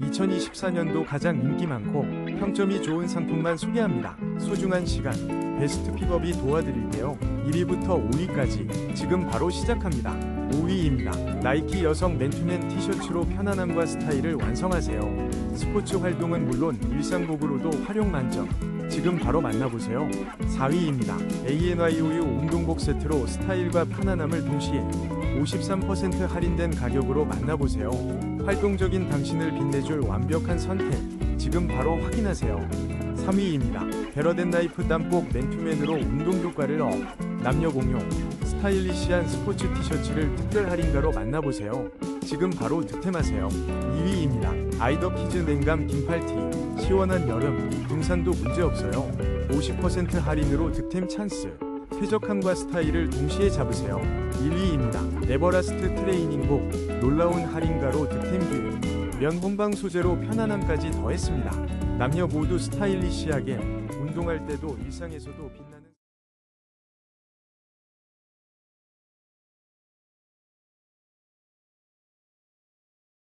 2024년도 가장 인기 많고 평점이 좋은 상품만 소개합니다. 소중한 시간, 베스트 픽업이 도와드릴게요. 1위부터 5위까지 지금 바로 시작합니다. 5위입니다. 나이키 여성 맨투맨 티셔츠로 편안함과 스타일을 완성하세요. 스포츠 활동은 물론 일상복으로도 활용 만점. 지금 바로 만나보세요. 4위입니다. ANY 우유 운동복 세트로 스타일과 편안함을 동시에 53% 할인된 가격으로 만나보세요. 활동적인 당신을 빛내줄 완벽한 선택. 지금 바로 확인하세요. 3위입니다. 베러덴 나이프 땀복 맨투맨으로 운동 효과를 업. 남녀 공용 스타일리시한 스포츠 티셔츠를 특별 할인가로 만나보세요. 지금 바로 득템하세요. 2위입니다. 아이더 키즈 냉감 긴팔티. 시원한 여름, 등산도 문제없어요. 50% 할인으로 득템 찬스. 쾌적함과 스타일을 동시에 잡으세요. 1위입니다. 에버라스트 트레이닝복. 놀라운 할인가로 득템 기회. 면 혼방 소재로 편안함까지 더했습니다. 남녀 모두 스타일리시하게 운동할 때도 일상에서도 빛나